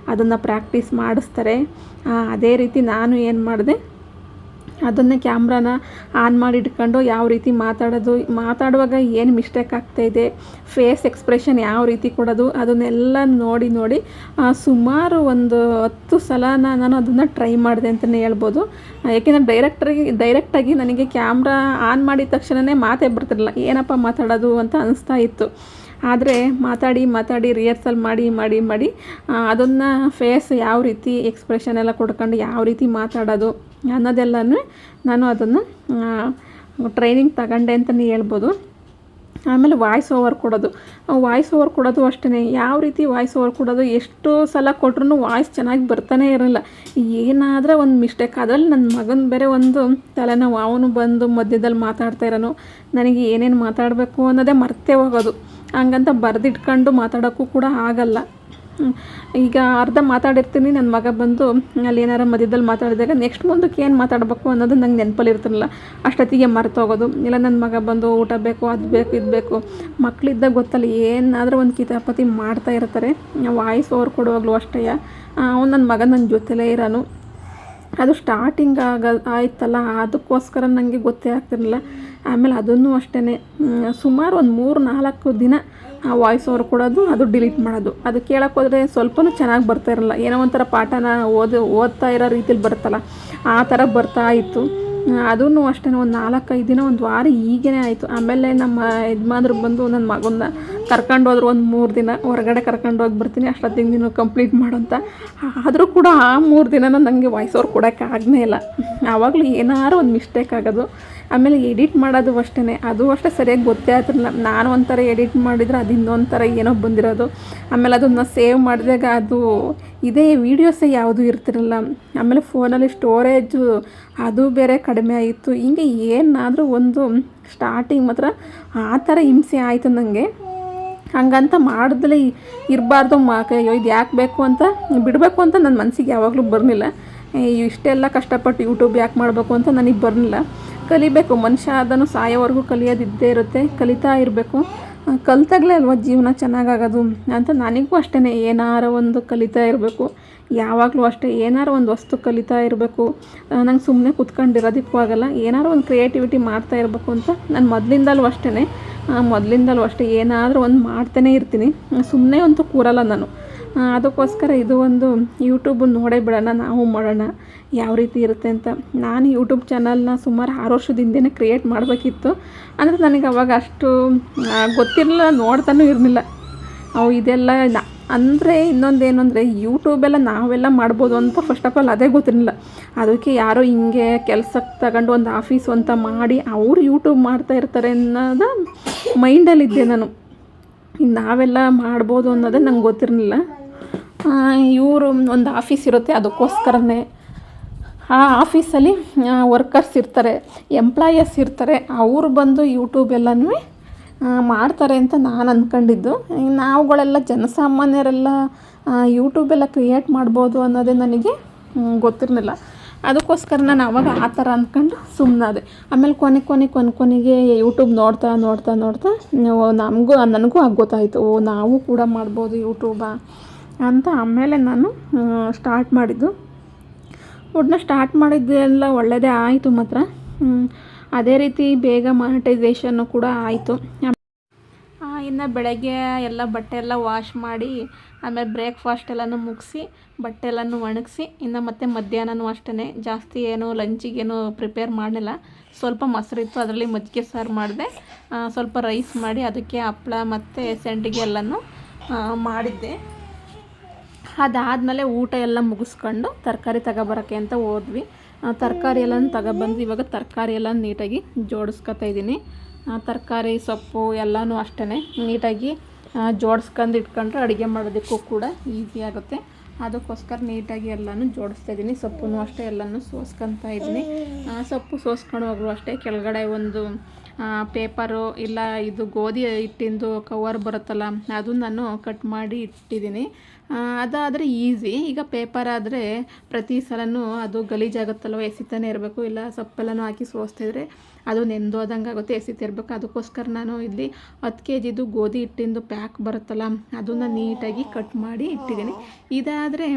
S1: ಅದನ್ನು ಪ್ರಾಕ್ಟೀಸ್ ಮಾಡಿಸ್ತಾರೆ ಅದೇ ರೀತಿ ನಾನು ಏನು ಮಾಡಿದೆ ಅದನ್ನೇ ಕ್ಯಾಮ್ರಾನ ಆನ್ ಮಾಡಿ ಇಟ್ಕೊಂಡು ಯಾವ ರೀತಿ ಮಾತಾಡೋದು, ಮಾತಾಡುವಾಗ ಏನು ಮಿಸ್ಟೇಕ್ ಆಗ್ತಾಯಿದೆ ಫೇಸ್ ಎಕ್ಸ್ಪ್ರೆಷನ್ ಯಾವ ರೀತಿ ಕೊಡೋದು, ಅದನ್ನೆಲ್ಲ ನೋಡಿ ನೋಡಿ ಸುಮಾರು ಒಂದು ಹತ್ತು ಸಲ ನಾನು ಅದನ್ನು ಟ್ರೈ ಮಾಡಿದೆ ಅಂತಲೇ ಹೇಳ್ಬೋದು. ಯಾಕೆಂದರೆ ಡೈರೆಕ್ಟ್ರಿಗೆ ಡೈರೆಕ್ಟಾಗಿ ನನಗೆ ಕ್ಯಾಮ್ರಾ ಆನ್ ಮಾಡಿದ ತಕ್ಷಣವೇ ಮಾತೇ ಬರ್ತಿರಲಿಲ್ಲ. ಏನಪ್ಪ ಮಾತಾಡೋದು ಅಂತ ಅನಿಸ್ತಾ ಇತ್ತು. ಆದರೆ ಮಾತಾಡಿ ಮಾತಾಡಿ ರಿಹರ್ಸಲ್ ಮಾಡಿ ಮಾಡಿ ಮಾಡಿ ಅದನ್ನು ಫೇಸ್ ಯಾವ ರೀತಿ ಎಕ್ಸ್ಪ್ರೆಷನ್ ಎಲ್ಲ ಕೊಡ್ಕೊಂಡು ಯಾವ ರೀತಿ ಮಾತಾಡೋದು ಅನ್ನೋದೆಲ್ಲನೂ ನಾನು ಅದನ್ನು ಟ್ರೈನಿಂಗ್ ತಗೊಂಡೆ ಅಂತಲೇ ಹೇಳ್ಬೋದು. ಆಮೇಲೆ ವಾಯ್ಸ್ ಓವರ್ ಕೊಡೋದು. ವಾಯ್ಸ್ ಓವರ್ ಕೊಡೋದು ಅಷ್ಟೇ ಯಾವ ರೀತಿ ವಾಯ್ಸ್ ಓವರ್ ಕೊಡೋದು? ಎಷ್ಟು ಸಲ ಕೊಟ್ರೂ ವಾಯ್ಸ್ ಚೆನ್ನಾಗಿ ಬರ್ತಾನೆ ಇರಲಿಲ್ಲ ಏನಾದರೂ ಒಂದು ಮಿಸ್ಟೇಕ್ ಅದರಲ್ಲಿ ನನ್ನ ಮಗನ ಬೇರೆ ಒಂದು ತಲೆನೋವು, ಅವನು ಬಂದು ಮಧ್ಯದಲ್ಲಿ ಮಾತಾಡ್ತಾ ಇರೋನು. ನನಗೆ ಏನೇನು ಮಾತಾಡಬೇಕು ಅನ್ನೋದೇ ಮರ್ತೇ ಹೋಗೋದು. ಹಂಗಂತ ಬರೆದಿಟ್ಕೊಂಡು ಮಾತಾಡೋಕ್ಕೂ ಕೂಡ ಆಗಲ್ಲ. ಈಗ ಅರ್ಧ ಮಾತಾಡಿರ್ತೀನಿ ನನ್ನ ಮಗ ಬಂದು ಅಲ್ಲಿ ಏನಾರ ಮಧ್ಯದಲ್ಲಿ ಮಾತಾಡಿದಾಗ ನೆಕ್ಸ್ಟ್ ಮುಂದಕ್ಕೆ ಏನು ಮಾತಾಡಬೇಕು ಅನ್ನೋದು ನಂಗೆ ನೆನಪಲ್ಲಿ ಇರ್ತಿರಲಿಲ್ಲ. ಅಷ್ಟೊತ್ತಿಗೆ ಮರ್ತೋಗೋದು. ಇಲ್ಲ ನನ್ನ ಮಗ ಬಂದು ಊಟ ಬೇಕು, ಅದು ಬೇಕು, ಇದು ಬೇಕು. ಮಕ್ಕಳಿದ್ದಾಗ ಗೊತ್ತಲ್ಲ, ಏನಾದರೂ ಒಂದು ಕಿತಾಪತಿ ಮಾಡ್ತಾ ಇರ್ತಾರೆ. ವಾಯ್ಸ್ ಓವರ್ ಕೊಡುವಾಗಲೂ ಅಷ್ಟೇ. ಅವ್ನು ನನ್ನ ಮಗ ನನ್ನ ಜೊತೆಲೇ ಇರೋನು. ಅದು ಸ್ಟಾರ್ಟಿಂಗ್ ಆಗ, ಆಯ್ತಲ್ಲ, ಅದಕ್ಕೋಸ್ಕರ ನನಗೆ ಗೊತ್ತೇ ಆಗ್ತಿರಲಿಲ್ಲ. ಆಮೇಲೆ ಅದನ್ನು ಅಷ್ಟೇ ಸುಮಾರು ಒಂದು ಮೂರು ನಾಲ್ಕು ದಿನ ವಾಯ್ಸ್ ಓವರ್ ಕೊಡೋದು, ಅದು ಡಿಲೀಟ್ ಮಾಡೋದು. ಅದು ಕೇಳೋಕೆ ಹೋದರೆ ಸ್ವಲ್ಪನೂ ಚೆನ್ನಾಗಿ ಬರ್ತಾ ಇರಲ್ಲ. ಏನೋ ಒಂಥರ ಪಾಠನ ಓದು, ಓದ್ತಾ ಇರೋ ರೀತಿಲಿ ಬರುತ್ತಲ್ಲ, ಆ ಥರ ಬರ್ತಾ ಇತ್ತು. ಅದೂ ಅಷ್ಟೇ, ಒಂದು ನಾಲ್ಕೈದು ದಿನ, ಒಂದು ವಾರ ಈಗೇನೆ ಆಯಿತು. ಆಮೇಲೆ ನಮ್ಮ ಯಜಮಾನ್ರು ಬಂದು ನನ್ನ ಮಗನ್ನ ಕರ್ಕೊಂಡು ಹೋದ್ರು ಒಂದು ಮೂರು ದಿನ. ಹೊರಗಡೆ ಕರ್ಕೊಂಡು ಹೋಗಿ ಬರ್ತೀನಿ, ಅಷ್ಟೊತ್ತಿಗೆ ನೀನು ಕಂಪ್ಲೀಟ್ ಮಾಡು ಅಂತ. ಆದರೂ ಕೂಡ ಆ ಮೂರು ದಿನನೂ ನನಗೆ ವಾಯ್ಸ್ ಆಗನೇ ಇಲ್ಲ. ಆವಾಗಲೂ ಏನಾರು ಒಂದು ಮಿಸ್ಟೇಕ್ ಆಗೋದು. ಆಮೇಲೆ ಎಡಿಟ್ ಮಾಡೋದು ಅಷ್ಟೇ ಅದು ಅಷ್ಟೇ ಸರಿಯಾಗಿ ಗೊತ್ತೇ ಆಗ್ತಿರಲಿಲ್ಲ ನಾನು ಒಂಥರ ಎಡಿಟ್ ಮಾಡಿದರೆ ಅದು ಇನ್ನೊಂಥರ ಥರ ಏನೋ ಬಂದಿರೋದು. ಆಮೇಲೆ ಅದನ್ನು ಸೇವ್ ಮಾಡಿದಾಗ ಅದು ಇದೇ ವೀಡಿಯೋಸೇ ಯಾವುದೂ ಇರ್ತಿರಲ್ಲ. ಆಮೇಲೆ ಫೋನಲ್ಲಿ ಸ್ಟೋರೇಜು ಅದು ಬೇರೆ ಕಡಿಮೆ ಆಯಿತು. ಹಿಂಗೆ ಏನಾದರೂ ಒಂದು ಸ್ಟಾರ್ಟಿಂಗ್ ಮಾತ್ರ ಆ ಥರ ಹಿಂಸೆ ಆಯಿತು ನನಗೆ ಹಂಗಂತ ಮಾಡಿದ್ಲೆ ಇರಬಾರ್ದು ಮಾ ಅಯ್ಯೋ, ಇದು ಯಾಕೆ ಬೇಕು ಅಂತ ಬಿಡಬೇಕು ಅಂತ ನನ್ನ ಮನಸ್ಸಿಗೆ ಯಾವಾಗಲೂ ಬರಲಿಲ್ಲ. ಇಷ್ಟೆಲ್ಲ ಕಷ್ಟಪಟ್ಟು ಯೂಟ್ಯೂಬ್ ಯಾಕೆ ಮಾಡಬೇಕು ಅಂತ ನನಗೆ ಬರಲಿಲ್ಲ. ಕಲಿಬೇಕು. ಮನುಷ್ಯ ಅದನ್ನು ಸಾಯೋವರೆಗೂ ಕಲಿಯೋದಿದ್ದೇ ಇರುತ್ತೆ. ಕಲಿತಾ ಇರಬೇಕು. ಕಲ್ತಾಗಲೇ ಅಲ್ವಾ ಜೀವನ ಚೆನ್ನಾಗಾಗೋದು? ಅಂತ ನನಗೂ ಅಷ್ಟೇ ಏನಾರ ಒಂದು ಕಲಿತಾ ಇರಬೇಕು. ಯಾವಾಗಲೂ ಅಷ್ಟೇ. ಏನಾರು ಒಂದು ವಸ್ತು ಕಲಿತಾ ಇರಬೇಕು. ನಂಗೆ ಸುಮ್ಮನೆ ಕುತ್ಕೊಂಡಿರೋದಕ್ಕೂ ಆಗಲ್ಲ. ಏನಾರು ಒಂದು ಕ್ರಿಯೇಟಿವಿಟಿ ಮಾಡ್ತಾ ಇರಬೇಕು ಅಂತ ನಾನು ಮೊದಲಿಂದಲೂ ಅಷ್ಟೇ ಮೊದಲಿಂದಲೂ ಅಷ್ಟೇ. ಏನಾದರೂ ಒಂದು ಮಾಡ್ತಾನೆ ಇರ್ತೀನಿ. ಸುಮ್ಮನೆ ಅಂತೂ ಕೂರಲ್ಲ ನಾನು. ಅದಕ್ಕೋಸ್ಕರ ಇದು ಒಂದು ಯೂಟ್ಯೂಬ್ ನೋಡೇ ಬಿಡೋಣ, ನಾವು ಮಾಡೋಣ. ಯಾವ ರೀತಿ ಇರುತ್ತೆ ಅಂತ. ನಾನು ಯೂಟ್ಯೂಬ್ ಚಾನಲ್ನ ಸುಮಾರು ಆರು ವರ್ಷದ ಕ್ರಿಯೇಟ್ ಮಾಡಬೇಕಿತ್ತು. ಅಂದರೆ ನನಗೆ ಅವಾಗ ಅಷ್ಟು ಗೊತ್ತಿರಲಿಲ್ಲ, ನೋಡ್ತಾನೂ ಇರಲಿಲ್ಲ. ಅವು ಇದೆಲ್ಲ ಅಂದರೆ ಇನ್ನೊಂದೇನು ಅಂದರೆ ಯೂಟ್ಯೂಬೆಲ್ಲ ನಾವೆಲ್ಲ ಮಾಡ್ಬೋದು ಅಂತ ಫಸ್ಟ್ ಆಫ್ ಆಲ್ ಅದೇ ಗೊತ್ತಿರಲಿಲ್ಲ. ಅದಕ್ಕೆ ಯಾರೋ ಹಿಂಗೆ ಕೆಲ್ಸಕ್ಕೆ ತಗೊಂಡು ಒಂದು ಆಫೀಸ್ ಅಂತ ಮಾಡಿ ಅವರು ಯೂಟ್ಯೂಬ್ ಮಾಡ್ತಾ ಇರ್ತಾರೆ ಅನ್ನೋದು ಮೈಂಡಲ್ಲಿದ್ದೆ ನಾನು. ನಾವೆಲ್ಲ ಮಾಡ್ಬೋದು ಅನ್ನೋದೇ ನಂಗೆ ಗೊತ್ತಿರಲಿಲ್ಲ. ಇವರು ಒಂದು ಆಫೀಸ್ ಇರುತ್ತೆ, ಅದಕ್ಕೋಸ್ಕರನೇ. ಆ ಆಫೀಸಲ್ಲಿ ವರ್ಕರ್ಸ್ ಇರ್ತಾರೆ ಎಂಪ್ಲಾಯರ್ಸ್ ಇರ್ತಾರೆ, ಅವರು ಬಂದು ಯೂಟ್ಯೂಬ್ ಎಲ್ಲನೂ ಮಾಡ್ತಾರೆ ಅಂತ ನಾನು ಅಂದ್ಕೊಂಡಿದ್ದು ನಾವುಗಳೆಲ್ಲ ಜನಸಾಮಾನ್ಯರೆಲ್ಲ ಯೂಟ್ಯೂಬೆಲ್ಲ ಕ್ರಿಯೇಟ್ ಮಾಡ್ಬೋದು ಅನ್ನೋದೇ ನನಗೆ ಗೊತ್ತಿರಲಿಲ್ಲ. ಅದಕ್ಕೋಸ್ಕರ ನಾನು ಅವಾಗ ಆ ಥರ ಅಂದ್ಕೊಂಡು ಸುಮ್ಮನಾದೆ ಆಮೇಲೆ ಕೊನೆ ಕೊನೆ ಕೊನೆ ಕೊನೆಗೆ ಯೂಟ್ಯೂಬ್ ನೋಡ್ತಾ ನೋಡ್ತಾ ನೋಡ್ತಾ ನಮಗೂ, ನನಗೂ ಆಗ ಗೊತ್ತಾಯಿತು, ಓ, ನಾವು ಕೂಡ ಮಾಡ್ಬೋದು ಯೂಟ್ಯೂಬ ಅಂತ ಆಮೇಲೆ ನಾನು ಸ್ಟಾರ್ಟ್ ಮಾಡಿದ್ದು. ಒಟ್ಟನ್ನ ಸ್ಟಾರ್ಟ್ ಮಾಡಿದ್ದೆಲ್ಲ ಒಳ್ಳೆಯದೇ ಆಯಿತು ಮಾತ್ರ. ಅದೇ ರೀತಿ ಬೇಗ ಮಾನಿಟೈಸೇಷನ್ನು ಕೂಡ ಆಯಿತು. ಇನ್ನು ಬೆಳಗ್ಗೆ ಎಲ್ಲ ಬಟ್ಟೆ ಎಲ್ಲ ವಾಶ್ ಮಾಡಿ, ಆಮೇಲೆ ಬ್ರೇಕ್ಫಾಸ್ಟ್ ಎಲ್ಲನೂ ಮುಗಿಸಿ, ಬಟ್ಟೆ ಎಲ್ಲನೂ ಒಣಗಿಸಿ, ಇನ್ನು ಮತ್ತೆ ಮಧ್ಯಾಹ್ನನೂ ಅಷ್ಟೇ ಜಾಸ್ತಿ ಏನು ಲಂಚಿಗೇನು ಪ್ರಿಪೇರ್ ಮಾಡಲಿಲ್ಲ. ಸ್ವಲ್ಪ ಮೊಸರಿತ್ತು ಅದರಲ್ಲಿ ಮಜ್ಜಿಗೆ ಸಾರು ಮಾಡಿದೆ. ಸ್ವಲ್ಪ ರೈಸ್ ಮಾಡಿ, ಅದಕ್ಕೆ ಹಪ್ಪಳ ಮತ್ತು ಸಂಡಿಗೆ ಎಲ್ಲನೂ ಮಾಡಿದ್ದೆ. ಅದಾದಮೇಲೆ ಊಟ ಎಲ್ಲ ಮುಗಿಸ್ಕೊಂಡು ತರಕಾರಿ ತಗೊಬರೋಕ್ಕೆ ಅಂತ ಹೋದ್ವಿ. ತರಕಾರಿ ಎಲ್ಲ ತಗೊಬಂದು ಇವಾಗ ತರಕಾರಿ ಎಲ್ಲ ನೀಟಾಗಿ ಜೋಡಿಸ್ಕೊತಾ ಇದ್ದೀನಿ. ತರಕಾರಿ, ಸೊಪ್ಪು ಎಲ್ಲನೂ ಅಷ್ಟೇ ನೀಟಾಗಿ ಜೋಡಿಸ್ಕೊಂಡು ಇಟ್ಕೊಂಡ್ರೆ ಅಡುಗೆ ಮಾಡೋದಕ್ಕೂ ಕೂಡ ಈಸಿ ಆಗುತ್ತೆ. ಅದಕ್ಕೋಸ್ಕರ ನೀಟಾಗಿ ಎಲ್ಲನೂ ಜೋಡಿಸ್ತಾ ಇದ್ದೀನಿ. ಸೊಪ್ಪು ಅಷ್ಟೇ ಎಲ್ಲನೂ ಸೋಸ್ಕೊತಾ ಇದ್ದೀನಿ. ಸೊಪ್ಪು ಸೋಸ್ಕೊಂಡು ಹೋಗಲು ಅಷ್ಟೇ. ಕೆಳಗಡೆ ಒಂದು ಪೇಪರು ಇಲ್ಲ ಇದು ಗೋಧಿ ಹಿಟ್ಟಿಂದು ಕವರ್ ಬರುತ್ತಲ್ಲ ಅದು ನಾನು ಕಟ್ ಮಾಡಿ ಇಟ್ಟಿದ್ದೀನಿ. ಅದಾದರೆ ಈಸಿ ಈಗ ಪೇಪರ್ ಆದರೆ ಪ್ರತಿ ಸಲನೂ ಅದು ಗಲೀಜಾಗುತ್ತಲ್ವ, ಎಸಿತಾನೆ ಇರಬೇಕು, ಇಲ್ಲ ಸೊಪ್ಪೆಲ್ಲನೂ ಹಾಕಿ ಸೋಸ್ತಿದ್ರೆ ಅದು ನೆಂದೋದಂಗೆ ಆಗುತ್ತೆ ಎಸಿತಿರ್ಬೇಕು ಅದಕ್ಕೋಸ್ಕರ ನಾನು ಇಲ್ಲಿ ಹತ್ತು ಕೆ ಜಿದು ಗೋಧಿ ಹಿಟ್ಟಿಂದು ಪ್ಯಾಕ್ ಬರುತ್ತಲ್ಲ, ಅದನ್ನು ನೀಟಾಗಿ ಕಟ್ ಮಾಡಿ ಇಟ್ಟಿದ್ದೀನಿ. ಇದಾದರೆ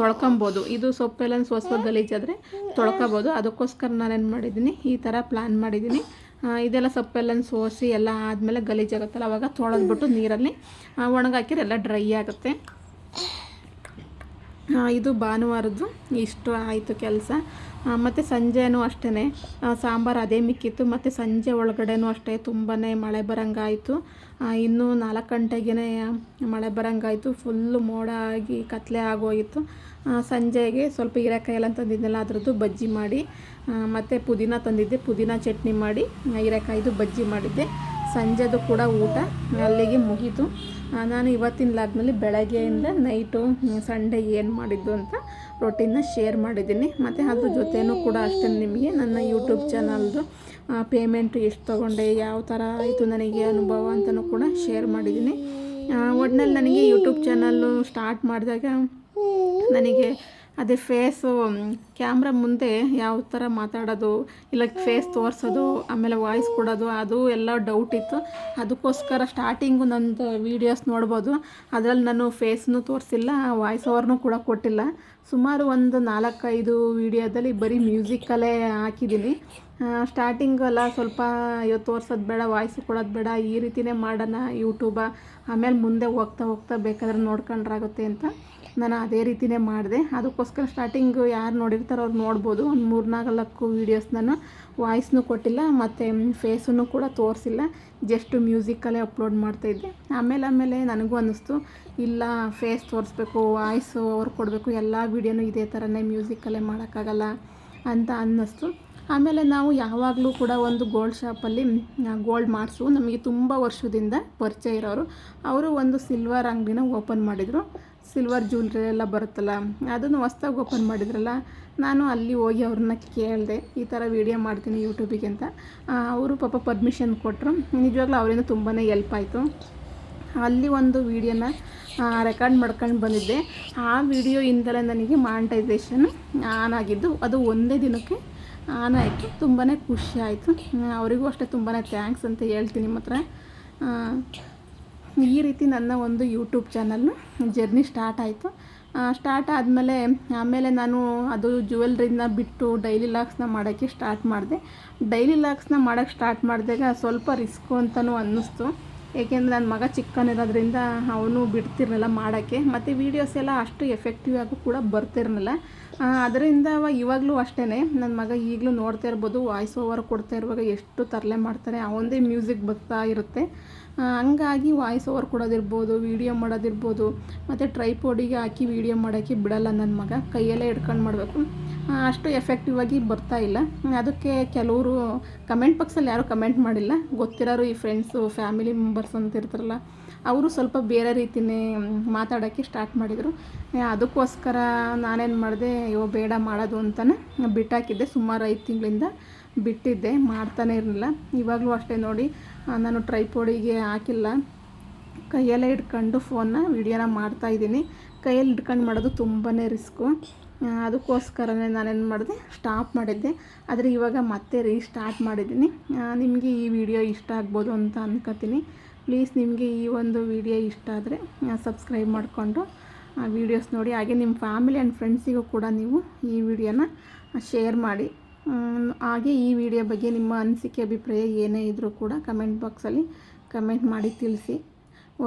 S1: ತೊಳ್ಕೊಬೋದು. ಇದು ಸೊಪ್ಪೆಲ್ಲ ಸ್ವಲ್ಪ ಗಲೀಜಾದರೆ ತೊಳ್ಕೊಬೋದು. ಅದಕ್ಕೋಸ್ಕರ ನಾನೇನು ಮಾಡಿದ್ದೀನಿ, ಈ ಥರ ಪ್ಲ್ಯಾನ್ ಮಾಡಿದ್ದೀನಿ. ಇದೆಲ್ಲ ಸೊಪ್ಪೆಲ್ಲ ಸೋಸಿ ಎಲ್ಲ ಆದಮೇಲೆ ಗಲೀಜಾಗುತ್ತಲ್ಲ ಅವಾಗ ತೊಳೆದ್ಬಿಟ್ಟು ನೀರಲ್ಲಿ ಒಣಗಾಕಿದ್ರೆ ಎಲ್ಲ ಡ್ರೈ ಆಗುತ್ತೆ. ಇದು ಭಾನುವಾರದ್ದು, ಇಷ್ಟು ಆಯಿತು ಕೆಲಸ. ಮತ್ತು ಸಂಜೆನೂ ಅಷ್ಟೇ ಸಾಂಬಾರು ಅದೇ ಮಿಕ್ಕಿತ್ತು, ಮತ್ತು ಸಂಜೆ ಒಳಗಡೆನೂ ಅಷ್ಟೇ ತುಂಬಾ ಮಳೆ ಬರಂಗಾಯಿತು. ಇನ್ನೂ ನಾಲ್ಕು ಗಂಟೆಗೇ ಮಳೆ ಬರಂಗಾಯಿತು ಫುಲ್ಲು ಮೋಡ ಆಗಿ ಕತ್ಲೆ ಆಗೋಗಿತ್ತು. ಸಂಜೆಗೆ ಸ್ವಲ್ಪ ಹೀರೆಕಾಯಿ ಎಲ್ಲ ತಂದಿದ್ದೆಲ್ಲ ಅದರದ್ದು ಬಜ್ಜಿ ಮಾಡಿ ಮತ್ತು ಪುದೀನ ತಂದಿದ್ದೆ. ಪುದೀನ ಚಟ್ನಿ ಮಾಡಿ ಹೀರೆಕಾಯ್ದು ಬಜ್ಜಿ ಮಾಡಿದ್ದೆ. ಸಂಜೆದು ಕೂಡ ಊಟ, ಅಲ್ಲಿಗೆ ಮುಗೀತು. ನಾನು ಇವತ್ತಿನ ಲಾಗ್ನಲ್ಲಿ ಬೆಳಗ್ಗೆಯಿಂದ ನೈಟು ಸಂಡೇ ಏನು ಮಾಡಿದ್ದು ಅಂತ ರೊಟೀನ್ನ ಶೇರ್ ಮಾಡಿದ್ದೀನಿ. ಮತ್ತು ಅದ್ರ ಜೊತೆಯೂ ಕೂಡ ಅಷ್ಟೇ ನಿಮಗೆ ನನ್ನ ಯೂಟ್ಯೂಬ್ ಚಾನಲ್ದು ಪೇಮೆಂಟ್ ಎಷ್ಟು ತೊಗೊಂಡೆ, ಯಾವ ಥರ ಆಯಿತು ನನಗೆ ಅನುಭವ ಅಂತಲೂ ಕೂಡ ಶೇರ್ ಮಾಡಿದ್ದೀನಿ. ಒಟ್ನಲ್ಲಿ ನನಗೆ ಯೂಟ್ಯೂಬ್ ಚಾನಲ್ಲು ಸ್ಟಾರ್ಟ್ ಮಾಡಿದಾಗ ನನಗೆ ಅದೇ ಫೇಸು ಕ್ಯಾಮ್ರಾ ಮುಂದೆ ಯಾವ ಥರ ಮಾತಾಡೋದು, ಇಲ್ಲ ಫೇಸ್ ತೋರಿಸೋದು, ಆಮೇಲೆ ವಾಯ್ಸ್ ಕೊಡೋದು, ಅದು ಎಲ್ಲ ಡೌಟ್ ಇತ್ತು. ಅದಕ್ಕೋಸ್ಕರ ಸ್ಟಾರ್ಟಿಂಗು ನಂದು ವೀಡಿಯೋಸ್ ನೋಡ್ಬೋದು. ಅದರಲ್ಲಿ ನಾನು ಫೇಸ್ನು ತೋರಿಸಿಲ್ಲ ವಾಯ್ಸ್ ಓವರ್ನು ಕೂಡ ಕೊಟ್ಟಿಲ್ಲ. ಸುಮಾರು ಒಂದು ನಾಲ್ಕೈದು ವೀಡಿಯೋದಲ್ಲಿ ಬರೀ ಮ್ಯೂಸಿಕಲ್ಲೇ ಹಾಕಿದ್ದೀನಿ. ಸ್ಟಾರ್ಟಿಂಗ್ ಎಲ್ಲ ಸ್ವಲ್ಪ ಇವತ್ತು ತೋರ್ಸೋದು ಬೇಡ ವಾಯ್ಸ್ ಕೊಡೋದು ಬೇಡ, ಈ ರೀತಿನೇ ಮಾಡೋಣ ಯೂಟ್ಯೂಬ ಆಮೇಲೆ ಮುಂದೆ ಹೋಗ್ತಾ ಹೋಗ್ತಾ ಬೇಕಾದ್ರೆ ನೋಡ್ಕೊಂಡ್ರಾಗುತ್ತೆ ಅಂತ. ನಾನು ಅದೇ ರೀತಿನೇ ಮಾಡಿದೆ. ಅದಕ್ಕೋಸ್ಕರ ಸ್ಟಾರ್ಟಿಂಗು ಯಾರು ನೋಡಿರ್ತಾರೋ ಅವ್ರು ನೋಡ್ಬೋದು. ಒಂದು ಮೂರ್ನಾಲ್ಕು ವೀಡಿಯೋಸ್ ನಾನು ವಾಯ್ಸ್ನು ಕೊಟ್ಟಿಲ್ಲ, ಮತ್ತು ಫೇಸನ್ನು ಕೂಡ ತೋರಿಸಿಲ್ಲ. ಜಸ್ಟ್ ಮ್ಯೂಸಿಕಲ್ಲೇ ಅಪ್ಲೋಡ್ ಮಾಡ್ತಾಯಿದ್ದೆ ಆಮೇಲೆ ಆಮೇಲೆ ನನಗೂ ಅನ್ನಿಸ್ತು, ಇಲ್ಲ ಫೇಸ್ ತೋರಿಸ್ಬೇಕು ವಾಯ್ಸು ಅವ್ರು ಕೊಡಬೇಕು, ಎಲ್ಲ ವೀಡಿಯೋನು ಇದೇ ಥರನೇ ಮ್ಯೂಸಿಕಲ್ಲೇ ಮಾಡೋಕ್ಕಾಗಲ್ಲ ಅಂತ ಅನ್ನಿಸ್ತು. ಆಮೇಲೆ ನಾವು ಯಾವಾಗಲೂ ಕೂಡ ಒಂದು ಗೋಲ್ಡ್ ಶಾಪಲ್ಲಿ ಗೋಲ್ಡ್ ಮಾಡಿಸು ನಮಗೆ ತುಂಬ ವರ್ಷದಿಂದ ಪರಿಚಯ ಇರೋರು. ಅವರು ಒಂದು ಸಿಲ್ವರ್ ಅಂಗಡಿನ ಓಪನ್ ಮಾಡಿದರು. ಸಿಲ್ವರ್ ಜ್ಯುವೆಲ್ರಿ ಎಲ್ಲ ಬರುತ್ತಲ್ಲ ಅದನ್ನು ಹೊಸ್ದಾಗಿ ಓಪನ್ ಮಾಡಿದ್ರಲ್ಲ ನಾನು ಅಲ್ಲಿ ಹೋಗಿ ಅವ್ರನ್ನ ಕೇಳಿದೆ ಈ ಥರ ವೀಡಿಯೋ ಮಾಡ್ತೀನಿ ಯೂಟ್ಯೂಬಿಗೆ ಅಂತ. ಅವರು ಪಾಪ ಪರ್ಮಿಷನ್ ಕೊಟ್ಟರು ನಿಜವಾಗ್ಲೂ ಅವರಿಂದ ತುಂಬಾ ಎಲ್ಪ್ ಆಯಿತು. ಅಲ್ಲಿ ಒಂದು ವೀಡಿಯೋನ ರೆಕಾರ್ಡ್ ಮಾಡ್ಕೊಂಡು ಬಂದಿದ್ದೆ. ಆ ವಿಡಿಯೋಯಿಂದಲೇ ನನಗೆ ಮಾನಿಟೈಸೇಷನ್ ಆನ್ ಆಗಿದ್ದು ಅದು ಒಂದೇ ದಿನಕ್ಕೆ ಆನ್ ಆಯಿತು. ತುಂಬಾ ಖುಷಿ ಆಯಿತು. ಅವರಿಗೂ ಅಷ್ಟೇ ತುಂಬಾ ಥ್ಯಾಂಕ್ಸ್ ಅಂತ ಹೇಳ್ತೀನಿ ಆ, ಈ ರೀತಿ ನನ್ನ ಒಂದು ಯೂಟ್ಯೂಬ್ ಚಾನಲ್ಲು ಜರ್ನಿ ಸ್ಟಾರ್ಟ್ ಆಯಿತು. ಸ್ಟಾರ್ಟ್ ಆದಮೇಲೆ ಆಮೇಲೆ ನಾನು ಅದು ಜ್ಯುವೆಲ್ರಿನ ಬಿಟ್ಟು ಡೈಲಿ ಲಾಕ್ಸ್ನ ಮಾಡೋಕ್ಕೆ ಸ್ಟಾರ್ಟ್ ಮಾಡಿದೆ. ಡೈಲಿ ಲಾಕ್ಸ್ನ ಮಾಡೋಕ್ಕೆ ಸ್ಟಾರ್ಟ್ ಮಾಡಿದಾಗ ಸ್ವಲ್ಪ ರಿಸ್ಕು ಅಂತಲೂ ಅನ್ನಿಸ್ತು. ಏಕೆಂದರೆ ನನ್ನ ಮಗ ಚಿಕ್ಕನಿರೋದ್ರಿಂದ ಅವನು ಬಿಡ್ತಿರಲಿಲ್ಲ ಮಾಡೋಕ್ಕೆ. ಮತ್ತು ವೀಡಿಯೋಸ್ ಎಲ್ಲ ಅಷ್ಟು ಎಫೆಕ್ಟಿವ್ ಆಗೂ ಕೂಡ ಬರ್ತಿರ್ಲಿಲ್ಲ. ಅದರಿಂದ ಇವಾಗಲೂ ಅಷ್ಟೇ ನನ್ನ ಮಗ ಈಗಲೂ ನೋಡ್ತಾ ಇರ್ಬೋದು ವಾಯ್ಸ್ ಓವರ್ ಕೊಡ್ತಾ ಇರುವಾಗ ಎಷ್ಟು ತರಲೆ ಮಾಡ್ತಾನೆ ಅವನದೇ ಮ್ಯೂಸಿಕ್ ಬರ್ತಾ ಇರುತ್ತೆ. ಹಂಗಾಗಿ ವಾಯ್ಸ್ ಓವರ್ ಕೊಡೋದಿರ್ಬೋದು ವೀಡಿಯೋ ಮಾಡೋದಿರ್ಬೋದು, ಮತ್ತು ಟ್ರೈಪೋಡಿಗೆ ಹಾಕಿ ವೀಡಿಯೋ ಮಾಡೋಕ್ಕೆ ಬಿಡಲ್ಲ ನನ್ನ ಮಗ. ಕೈಯಲ್ಲೇ ಹಿಡ್ಕೊಂಡು ಮಾಡಬೇಕು. ಅಷ್ಟು ಎಫೆಕ್ಟಿವ್ ಆಗಿ ಬರ್ತಾ ಇಲ್ಲ. ಅದಕ್ಕೆ ಕೆಲವರು ಕಮೆಂಟ್ ಬಾಕ್ಸಲ್ಲಿ ಯಾರೂ ಕಮೆಂಟ್ ಮಾಡಿಲ್ಲ. ಗೊತ್ತಿರೋರು ಈ ಫ್ರೆಂಡ್ಸು ಫ್ಯಾಮಿಲಿ ಮೆಂಬರ್ಸ್ ಅಂತ ಇರ್ತಾರಲ್ಲ ಅವರು ಸ್ವಲ್ಪ ಬೇರೆ ರೀತಿಯೇ ಮಾತಾಡೋಕ್ಕೆ ಸ್ಟಾರ್ಟ್ ಮಾಡಿದರು. ಅದಕ್ಕೋಸ್ಕರ ನಾನೇನು ಮಾಡಿದೆ, ಅಯ್ಯೋ, ಬೇಡ ಮಾಡೋದು ಅಂತಲೇ ಬಿಟ್ಟಾಕಿದ್ದೆ. ಸುಮಾರು ಐದು ತಿಂಗಳಿಂದ ಬಿಟ್ಟಿದ್ದೆ, ಮಾಡ್ತಾನೆ ಇರಲಿಲ್ಲ. ಇವಾಗಲೂ ಅಷ್ಟೇ ನೋಡಿ ನಾನು ಟ್ರೈಪೋಡಿಗೆ ಹಾಕಿಲ್ಲ. ಕೈಯಲ್ಲೇ ಇಟ್ಕೊಂಡು ಫೋನ್ನ ಮಾಡ್ತಾ ಇದ್ದೀನಿ. ಕೈಯಲ್ಲಿ ಇಟ್ಕೊಂಡು ಮಾಡೋದು ತುಂಬಾ ರಿಸ್ಕು ಅದಕ್ಕೋಸ್ಕರನೇ ನಾನೇನು ಮಾಡಿದೆ ಸ್ಟಾಪ್ ಮಾಡಿದ್ದೆ. ಆದರೆ ಇವಾಗ ಮತ್ತೆ ರೀಸ್ಟಾರ್ಟ್ ಮಾಡಿದ್ದೀನಿ. ನಿಮಗೆ ಈ ವಿಡಿಯೋ ಇಷ್ಟ ಆಗ್ಬೋದು ಅಂತ ಅನ್ಕೋತೀನಿ. ಪ್ಲೀಸ್ ನಿಮಗೆ ಈ ಒಂದು ವಿಡಿಯೋ ಇಷ್ಟ ಆದರೆ ಸಬ್ಸ್ಕ್ರೈಬ್ ಮಾಡಿಕೊಂಡು ವೀಡಿಯೋಸ್ ನೋಡಿ. ಹಾಗೆ ನಿಮ್ಮ ಫ್ಯಾಮಿಲಿ ಆ್ಯಂಡ್ ಫ್ರೆಂಡ್ಸಿಗೂ ಕೂಡ ನೀವು ಈ ವಿಡಿಯೋನ ಶೇರ್ ಮಾಡಿ. ಹಾಗೆ ಈ ವಿಡಿಯೋ ಬಗ್ಗೆ ನಿಮ್ಮ ಅನಿಸಿಕೆ, ಅಭಿಪ್ರಾಯ ಏನೇ ಇದ್ದರೂ ಕೂಡ ಕಮೆಂಟ್ ಬಾಕ್ಸಲ್ಲಿ ಕಮೆಂಟ್ ಮಾಡಿ ತಿಳಿಸಿ.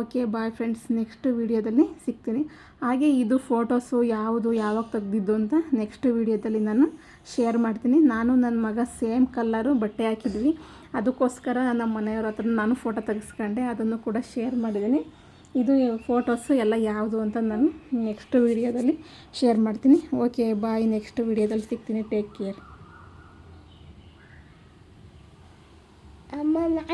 S1: ಓಕೆ ಬಾಯ್ ಫ್ರೆಂಡ್ಸ್ ನೆಕ್ಸ್ಟ್ ವೀಡಿಯೋದಲ್ಲಿ ಸಿಗ್ತೀನಿ. ಹಾಗೆ ಇದು ಫೋಟೋಸು ಯಾವುದು, ಯಾವಾಗ ತೆಗ್ದಿದ್ದು ಅಂತ ನೆಕ್ಸ್ಟ್ ವೀಡಿಯೋದಲ್ಲಿ ನಾನು ಶೇರ್ ಮಾಡ್ತೀನಿ. ನಾನು ನನ್ನ ಮಗ ಸೇಮ್ ಕಲ್ಲರು ಬಟ್ಟೆ ಹಾಕಿದ್ವಿ. ಅದಕ್ಕೋಸ್ಕರ ನಮ್ಮ ಮನೆಯವ್ರ ಹತ್ರ ನಾನು ಫೋಟೋ ತೆಗೆಸ್ಕೊಂಡೆ, ಅದನ್ನು ಕೂಡ ಶೇರ್ ಮಾಡಿದ್ದೀನಿ. ಇದು ಫೋಟೋಸು ಎಲ್ಲ ಯಾವುದು ಅಂತ ನಾನು ನೆಕ್ಸ್ಟ್ ವೀಡಿಯೋದಲ್ಲಿ ಶೇರ್ ಮಾಡ್ತೀನಿ. ಓಕೆ ಬಾಯ್ ನೆಕ್ಸ್ಟ್ ವೀಡಿಯೋದಲ್ಲಿ ಸಿಗ್ತೀನಿ. ಟೇಕ್ ಕೇರ್
S2: ಅಮ್ಮ ನಾನು